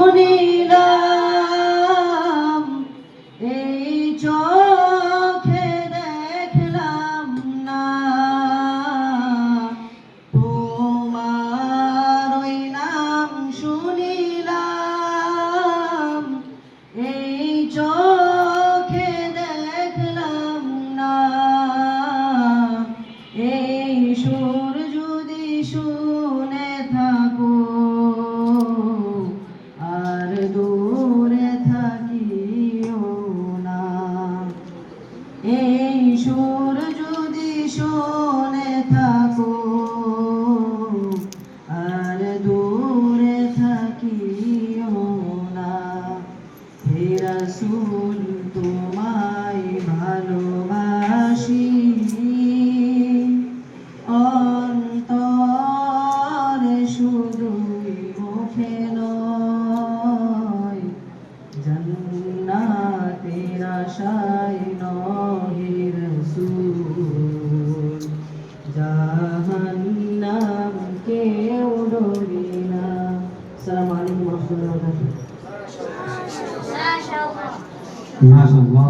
শুনিলাম, এই চোখে দেখলাম না। তোমার ওই নাম শুনিলাম, এই চোখে দেখলাম না। এই সুর যদি শুনে এই সুর যদি শুনে থাকো, আর দূরে থাকিও না। হে রাসূল, তোমায় ভালোবাসি। অন্তরে শুধুই মুখে নয়, জন্নাতের আশায় ডরি না আসসালামু আলাইকুম ওয়া রাহমাতুল্লাহি ওয়া বারাকাতুহু। মাশাআল্লাহ।